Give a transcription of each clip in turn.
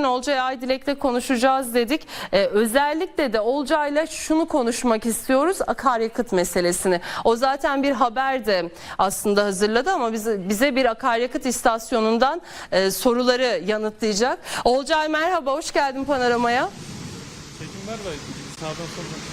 Bugün Olcay Aydilek'le konuşacağız dedik. Ee, özellikle de Olcay'la şunu konuşmak istiyoruz. Akaryakıt meselesini. O zaten bir haber de aslında hazırladı ama bize, bize bir akaryakıt istasyonundan e, soruları yanıtlayacak. Olcay merhaba, hoş geldin Panorama'ya.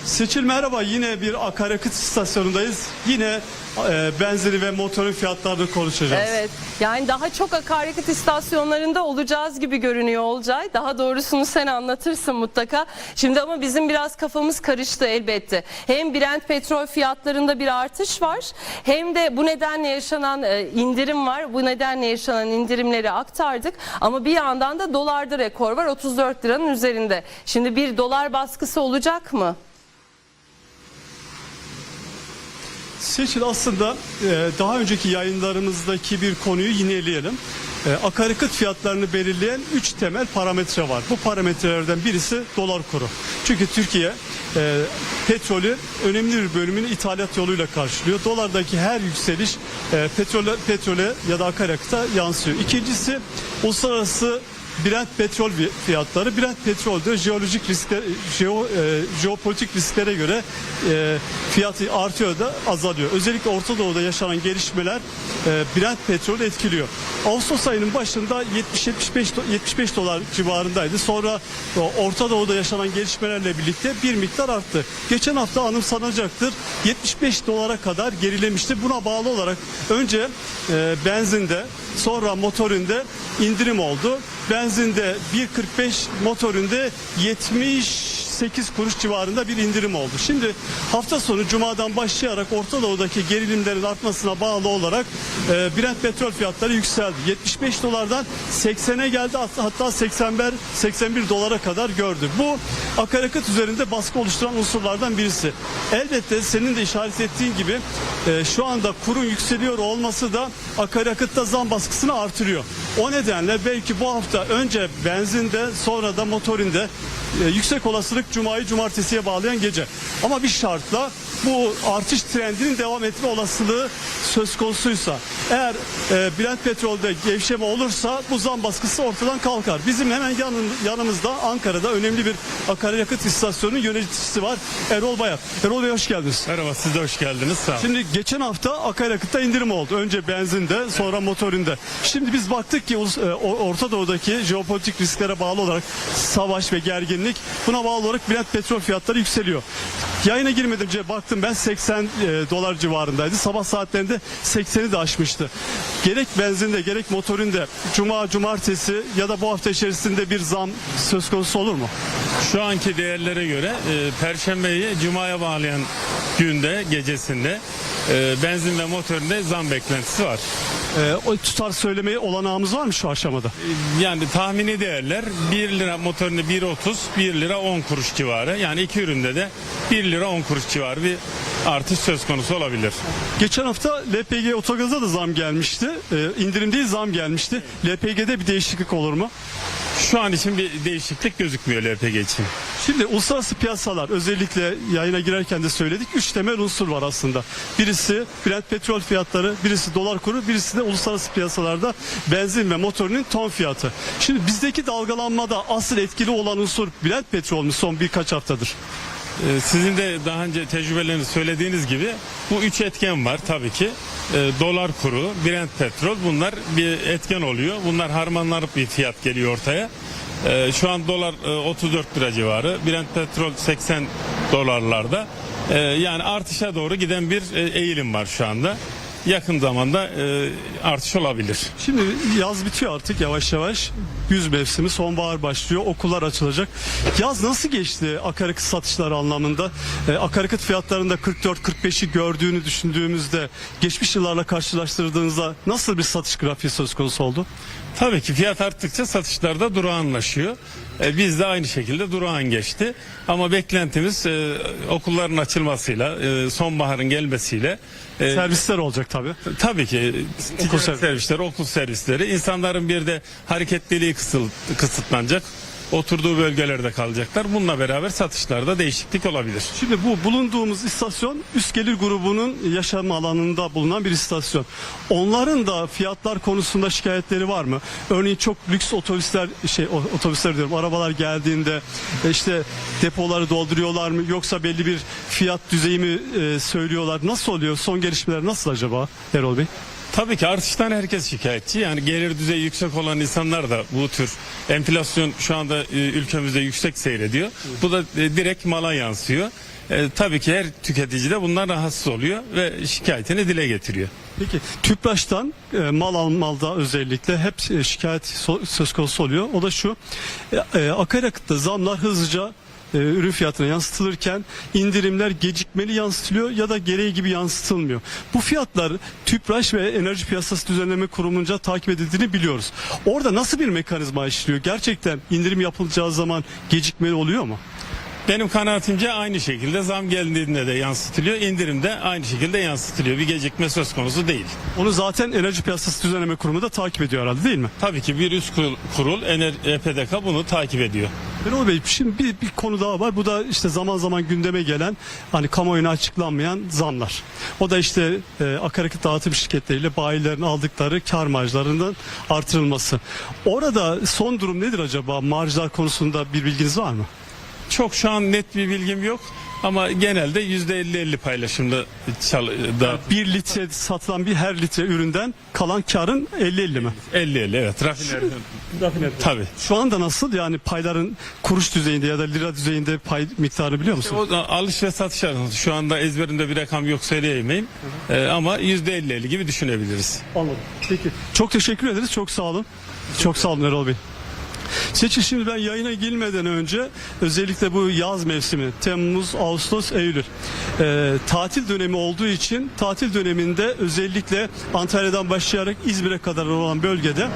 Seçil merhaba yine bir akaryakıt istasyonundayız. Yine e, benzini ve motorun fiyatlarını konuşacağız. Evet yani daha çok akaryakıt istasyonlarında olacağız gibi görünüyor Olcay. Daha doğrusunu sen anlatırsın mutlaka. Şimdi ama bizim biraz kafamız karıştı elbette. Hem Brent petrol fiyatlarında bir artış var hem de bu nedenle yaşanan e, indirim var. Bu nedenle yaşanan indirimleri aktardık. Ama bir yandan da dolarda rekor var 34 liranın üzerinde. Şimdi bir dolar baskısı olacak mı? Seçil aslında e, daha önceki yayınlarımızdaki bir konuyu yineleyelim. E, akaryakıt fiyatlarını belirleyen 3 temel parametre var. Bu parametrelerden birisi dolar kuru. Çünkü Türkiye e, petrolü önemli bir bölümünü ithalat yoluyla karşılıyor. Dolardaki her yükseliş e, petrole, petrole ya da akaryakıta yansıyor. İkincisi uluslararası Brent petrol fiyatları Brent petrolde jeolojik riskler jeo, e, jeopolitik risklere göre e, fiyatı artıyor da azalıyor. Özellikle Orta Doğu'da yaşanan gelişmeler e, Brent petrolü etkiliyor. Ağustos ayının başında 70 75 do- 75 dolar civarındaydı. Sonra o, Orta Doğu'da yaşanan gelişmelerle birlikte bir miktar arttı. Geçen hafta anımsanacaktır. 75 dolara kadar gerilemişti. Buna bağlı olarak önce e, benzinde sonra motorinde indirim oldu. Benzinde 1.45 motorunda 78 kuruş civarında bir indirim oldu. Şimdi hafta sonu cumadan başlayarak Orta Doğu'daki gerilimlerin artmasına bağlı olarak e, Brent petrol fiyatları yükseldi. 75 dolardan 80'e geldi hatta- hatta 81 81 dolara kadar gördü. Bu akaryakıt üzerinde baskı oluşturan unsurlardan birisi. Elbette senin de işaret ettiğin gibi e, şu anda kurun yükseliyor olması da akaryakıtta zam baskısını artırıyor. O nedenle belki bu hafta önce benzinde sonra da motorinde yüksek olasılık cumayı cumartesiye bağlayan gece. Ama bir şartla bu artış trendinin devam etme olasılığı söz konusuysa eğer e, Brent petrolde gevşeme olursa bu zam baskısı ortadan kalkar. Bizim hemen yanın, yanımızda Ankara'da önemli bir akaryakıt istasyonunun yöneticisi var Erol Bayat. Erol Bey hoş geldiniz. Merhaba siz de hoş geldiniz. Sağ olun. Şimdi geçen hafta akaryakıtta indirim oldu. Önce benzinde sonra motorinde. Şimdi biz baktık ki e, Orta Doğu'daki jeopolitik risklere bağlı olarak savaş ve gerginlik buna bağlı olarak Brent petrol fiyatları yükseliyor. Yayına girmeden önce baktım ben 80 e, dolar civarındaydı. Sabah saatlerinde 80'i de aşmıştı. Gerek benzinde gerek motorinde cuma cumartesi ya da bu hafta içerisinde bir zam söz konusu olur mu? Şu anki değerlere göre e, Perşembeyi Cuma'ya bağlayan günde gecesinde e, benzin ve motorinde zam beklentisi var. E, o tutar söylemeye olanağımız var mı şu aşamada? E, Yani tahmini değerler 1 lira motorunda 1.30 1 lira 10 kuruş civarı yani iki üründe de 1 lira 10 kuruş civarı bir artış söz konusu olabilir. Geçen hafta LPG otogaza da zam gelmişti. Ee, indirim değil zam gelmişti. LPG'de bir değişiklik olur mu? Şu an için bir değişiklik gözükmüyor LPG için. Şimdi uluslararası piyasalar özellikle yayına girerken de söyledik. Üç temel unsur var aslında. Birisi Brent petrol fiyatları, birisi dolar kuru, birisi de uluslararası piyasalarda benzin ve motorunun ton fiyatı. Şimdi bizdeki dalgalanmada asıl etkili olan unsur Brent petrol mü son birkaç haftadır? Ee, Sizin de daha önce tecrübelerinizi söylediğiniz gibi bu üç etken var tabii ki. Ee, dolar kuru, Brent petrol bunlar bir etken oluyor. Bunlar harmanlanıp bir fiyat geliyor ortaya. Ee, şu an dolar e, 34 lira civarı, Brent petrol 80 dolarlarda. Yani artışa doğru giden bir e, eğilim var şu anda. Yakın zamanda e, artış olabilir. Şimdi yaz bitiyor artık yavaş yavaş. Yüz mevsimi sonbahar başlıyor. Okullar açılacak. Yaz nasıl geçti akaryakıt satışları anlamında? Ee, akaryakıt fiyatlarında 44-45'i gördüğünü düşündüğümüzde geçmiş yıllarla karşılaştırdığınızda nasıl bir satış grafiği söz konusu oldu? Tabii ki fiyat arttıkça satışlar da durağanlaşıyor. E, biz de aynı şekilde durağan geçti. Ama beklentimiz e, okulların açılmasıyla, e, sonbaharın gelmesiyle e, Servisler olacak tabii. tabii ki okul servis. servisleri, okul servisleri, insanların bir de hareketliliği kısıl, kısıtlanacak. Oturduğu bölgelerde kalacaklar. Bununla beraber satışlarda değişiklik olabilir. Şimdi bu bulunduğumuz istasyon üst gelir grubunun yaşam alanında bulunan bir istasyon. Onların da fiyatlar konusunda şikayetleri var mı? Örneğin çok lüks otobüsler şey otobüsler diyorum arabalar geldiğinde e, işte depoları dolduruyorlar mı yoksa belli bir fiyat düzeyi mi e, söylüyorlar? Nasıl oluyor? Son gelişmeler nasıl acaba Erol Bey? Tabii ki artıştan herkes şikayetçi. Yani gelir düzeyi yüksek olan insanlar da bu tür enflasyon şu anda e, ülkemizde yüksek seyrediyor. Bu da e, direkt mala yansıyor. E, tabii ki her tüketici de bundan rahatsız oluyor ve şikayetini dile getiriyor. Peki Tüpraş'tan e, mal almalda özellikle hep e, şikayet so- söz konusu oluyor. O da şu e, e, akaryakıtta zamlar hızlıca e, ürün fiyatına yansıtılırken indirimler gecikmeli yansıtılıyor ya da gereği gibi yansıtılmıyor. Bu fiyatlar Tüpraş ve Enerji Piyasası Düzenleme Kurumu'nca takip edildiğini biliyoruz. Orada nasıl bir mekanizma işliyor? Gerçekten indirim yapılacağı zaman gecikmeli oluyor mu? Benim kanaatimce aynı şekilde zam geldiğinde de yansıtılıyor, indirim de aynı şekilde yansıtılıyor. Bir gecikme söz konusu değil. Onu zaten Enerji Piyasası Düzenleme Kurumu da takip ediyor herhalde değil mi? Tabii ki bir üst kurul, kurul EPDK bunu takip ediyor. Erol Bey şimdi bir, bir konu daha var. Bu da işte zaman zaman gündeme gelen hani kamuoyuna açıklanmayan zamlar. O da işte e, akaryakıt dağıtım şirketleriyle bayilerin aldıkları kar marjlarının artırılması. Orada son durum nedir acaba? Marjlar konusunda bir bilginiz var mı? Çok şu an net bir bilgim yok ama genelde %50-50 paylaşımda çal- da Bir litre satılan bir her litre üründen kalan karın 50-50 mi? 50-50 evet rafineriden. Tabii. Şu anda nasıl yani payların kuruş düzeyinde ya da lira düzeyinde pay miktarı biliyor musun? O da alış ve satış arasında şu anda ezberimde bir rakam yok söyleyemeyim Ee, ama %50-50 gibi düşünebiliriz. Anladım. Peki. Çok teşekkür ederiz. Çok sağ olun. Çok sağ olun Erol Bey. Seçil şimdi ben yayına girmeden önce özellikle bu yaz mevsimi Temmuz, Ağustos, Eylül e, tatil dönemi olduğu için tatil döneminde özellikle Antalya'dan başlayarak İzmir'e kadar olan bölgede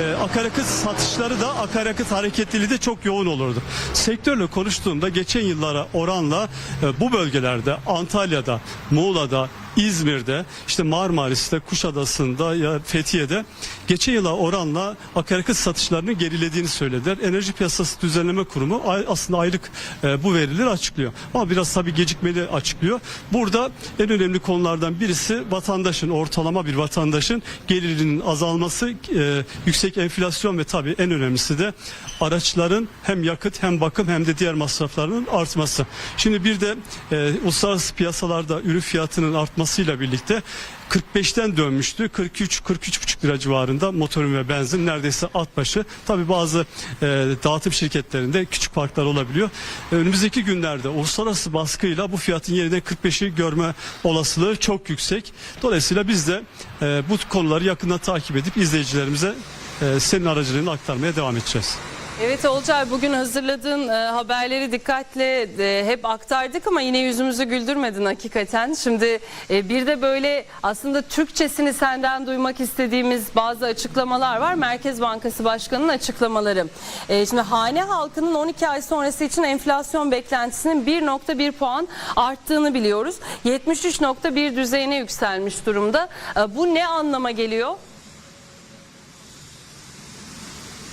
e, akaryakıt satışları da akaryakıt hareketliliği de çok yoğun olurdu. Sektörle konuştuğumda geçen yıllara oranla e, bu bölgelerde Antalya'da, Muğla'da, İzmir'de, işte Marmaris'te, Kuşadası'nda ya Fethiye'de geçen yıla oranla akaryakıt satışlarının gerilediğini söylediler. Enerji Piyasası Düzenleme Kurumu aslında aylık e, bu verileri açıklıyor. Ama biraz tabii gecikmeli açıklıyor. Burada en önemli konulardan birisi vatandaşın, ortalama bir vatandaşın gelirinin azalması, e, yüksek enflasyon ve tabii en önemlisi de araçların hem yakıt hem bakım hem de diğer masraflarının artması. Şimdi bir de e, uluslararası piyasalarda ürün fiyatının artmasıyla birlikte 45'ten dönmüştü. 43 43,5 lira civarında motorun ve benzin neredeyse at başı. Tabi bazı e, dağıtım şirketlerinde küçük farklar olabiliyor. Önümüzdeki günlerde uluslararası baskıyla bu fiyatın yeniden 45'i görme olasılığı çok yüksek. Dolayısıyla biz de e, bu konuları yakından takip edip izleyicilerimize e, senin aracılığıyla aktarmaya devam edeceğiz. Evet Olcay bugün hazırladığın e, haberleri dikkatle e, hep aktardık ama yine yüzümüzü güldürmedin hakikaten. Şimdi e, bir de böyle aslında Türkçesini senden duymak istediğimiz bazı açıklamalar var. Merkez Bankası Başkanı'nın açıklamaları. E, şimdi hane halkının 12 ay sonrası için enflasyon beklentisinin 1.1 puan arttığını biliyoruz. 73.1 düzeyine yükselmiş durumda. E, bu ne anlama geliyor?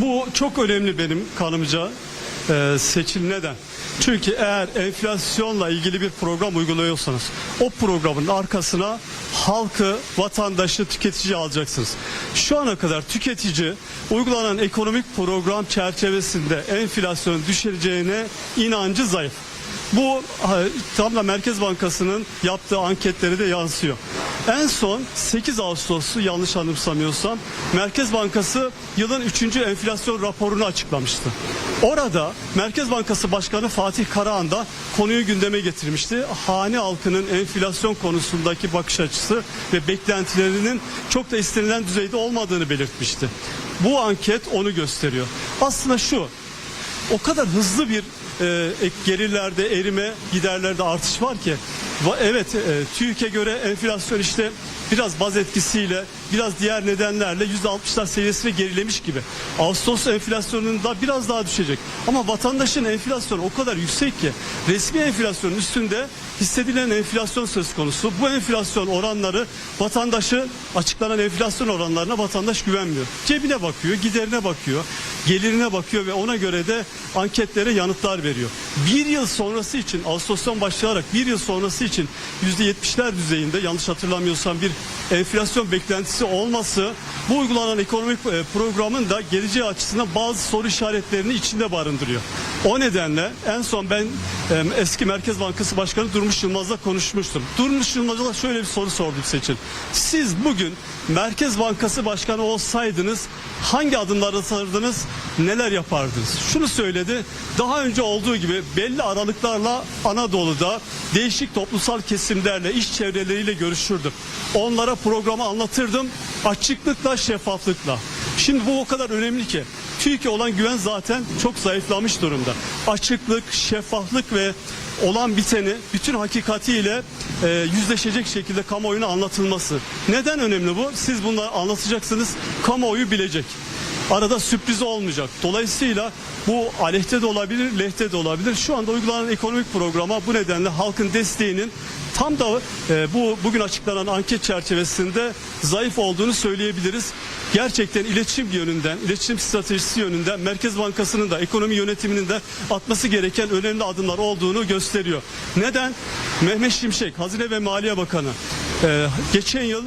Bu çok önemli benim kanımca e, seçim neden? Çünkü eğer enflasyonla ilgili bir program uyguluyorsanız o programın arkasına halkı, vatandaşı, tüketici alacaksınız. Şu ana kadar tüketici uygulanan ekonomik program çerçevesinde enflasyonun düşüreceğine inancı zayıf. Bu tam da Merkez Bankası'nın yaptığı anketleri de yansıyor. En son 8 Ağustos'u yanlış anımsamıyorsam Merkez Bankası yılın 3. enflasyon raporunu açıklamıştı. Orada Merkez Bankası Başkanı Fatih Karahan da konuyu gündeme getirmişti. Hane halkının enflasyon konusundaki bakış açısı ve beklentilerinin çok da istenilen düzeyde olmadığını belirtmişti. Bu anket onu gösteriyor. Aslında şu o kadar hızlı bir e, ek gelirlerde erime giderlerde artış var ki. Evet e, TÜİK'e göre enflasyon işte biraz baz etkisiyle biraz diğer nedenlerle %60'lar seviyesine gerilemiş gibi. Ağustos enflasyonunda biraz daha düşecek. Ama vatandaşın enflasyonu o kadar yüksek ki resmi enflasyonun üstünde hissedilen enflasyon söz konusu. Bu enflasyon oranları vatandaşı açıklanan enflasyon oranlarına vatandaş güvenmiyor. Cebine bakıyor, giderine bakıyor, gelirine bakıyor ve ona göre de anketlere yanıtlar veriyor. Bir yıl sonrası için Ağustos'tan başlayarak bir yıl sonrası için %70'ler düzeyinde yanlış hatırlamıyorsam bir enflasyon beklentisi olması bu uygulanan ekonomik e, programın da geleceği açısından bazı soru işaretlerini içinde barındırıyor. O nedenle en son ben e, eski Merkez Bankası Başkanı Durmuş Yılmaz'la konuşmuştum. Durmuş Yılmaz'a şöyle bir soru sordum Seçil. Siz bugün Merkez Bankası Başkanı olsaydınız hangi adımlar atardınız, neler yapardınız? Şunu söyledi. Daha önce olduğu gibi belli aralıklarla Anadolu'da değişik toplumsal kesimlerle, iş çevreleriyle görüşürdüm. Onlara programı anlatırdım açıklıkla, şeffaflıkla. Şimdi bu o kadar önemli ki Türkiye olan güven zaten çok zayıflamış durumda. Açıklık, şeffaflık ve olan biteni bütün hakikatiyle e, yüzleşecek şekilde kamuoyuna anlatılması. Neden önemli bu? Siz bunları anlatacaksınız, kamuoyu bilecek. Arada sürpriz olmayacak. Dolayısıyla bu aleyhte de olabilir, lehte de olabilir. Şu anda uygulanan ekonomik programa bu nedenle halkın desteğinin tam da e, bu bugün açıklanan anket çerçevesinde zayıf olduğunu söyleyebiliriz. Gerçekten iletişim yönünden, iletişim stratejisi yönünden Merkez Bankası'nın da ekonomi yönetiminin de atması gereken önemli adımlar olduğunu gösteriyor. Neden? Mehmet Şimşek, Hazine ve Maliye Bakanı e, geçen yıl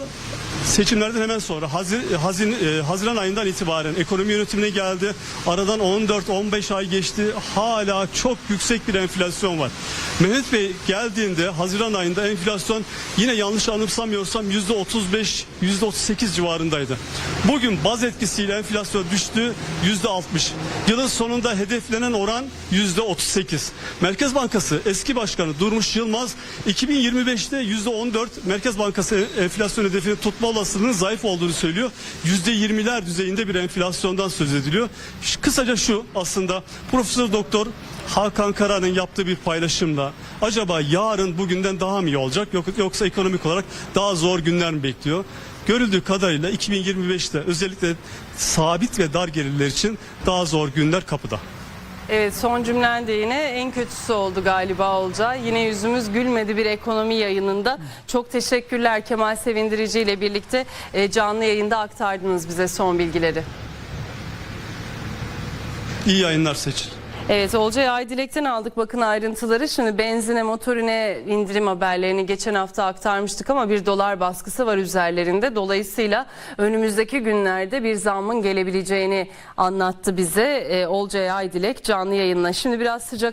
Seçimlerden hemen sonra Hazir, Hazin, e, Haziran ayından itibaren ekonomi yönetimine geldi. Aradan 14-15 ay geçti. Hala çok yüksek bir enflasyon var. Mehmet Bey geldiğinde Haziran ayında enflasyon yine yanlış anımsamıyorsam %35, %38 civarındaydı. Bugün baz etkisiyle enflasyon düştü %60. Yılın sonunda hedeflenen oran %38. Merkez Bankası eski başkanı Durmuş Yılmaz 2025'te %14 Merkez Bankası enflasyon hedefini tutma olasılığının zayıf olduğunu söylüyor. %20'ler düzeyinde bir enflasyondan söz ediliyor. Kısaca şu aslında Profesör Doktor Hakan Kara'nın yaptığı bir paylaşımla acaba yarın bugünden daha mı iyi olacak yok- yoksa ekonomik olarak daha zor günler mi bekliyor? Görüldüğü kadarıyla 2025'te özellikle sabit ve dar gelirler için daha zor günler kapıda. Evet son cümlen de yine en kötüsü oldu galiba Olcay. Yine yüzümüz gülmedi bir ekonomi yayınında. Çok teşekkürler Kemal Sevindirici ile birlikte e, canlı yayında aktardınız bize son bilgileri. İyi yayınlar seçin. Evet Olcay Aydilek'ten aldık bakın ayrıntıları. Şimdi benzine motorine indirim haberlerini geçen hafta aktarmıştık ama bir dolar baskısı var üzerlerinde. Dolayısıyla önümüzdeki günlerde bir zammın gelebileceğini anlattı bize e, Olcay Aydilek canlı yayınla. Şimdi biraz sıcak